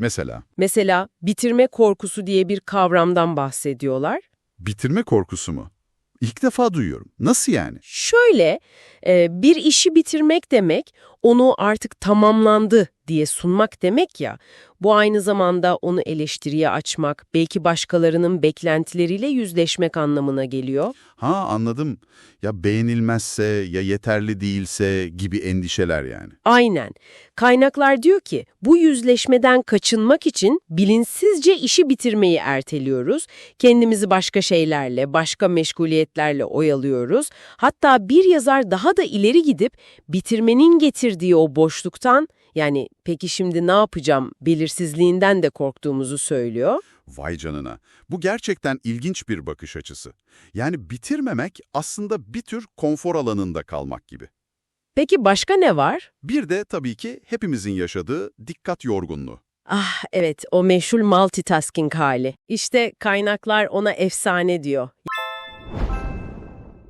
Mesela Mesela bitirme korkusu diye bir kavramdan bahsediyorlar. bitirme korkusu mu? İlk defa duyuyorum. Nasıl yani? Şöyle, e, bir işi bitirmek demek, onu artık tamamlandı diye sunmak demek ya, bu aynı zamanda onu eleştiriye açmak, belki başkalarının beklentileriyle yüzleşmek anlamına geliyor. Ha anladım. Ya beğenilmezse, ya yeterli değilse gibi endişeler yani. Aynen. Kaynaklar diyor ki, bu yüzleşmeden kaçınmak için bilinçsizce işi bitirmeyi erteliyoruz, kendimizi başka şeylerle, başka meşguliyetlerle oyalıyoruz. Hatta bir yazar daha da ileri gidip bitirmenin getirdiği o boşluktan, yani peki şimdi ne yapacağım belirsizliğinden de korktuğumuzu söylüyor. Vay canına. Bu gerçekten ilginç bir bakış açısı. Yani bitirmemek aslında bir tür konfor alanında kalmak gibi. Peki başka ne var? Bir de tabii ki hepimizin yaşadığı dikkat yorgunluğu. Ah evet, o meşhur multitasking hali. İşte kaynaklar ona efsane diyor.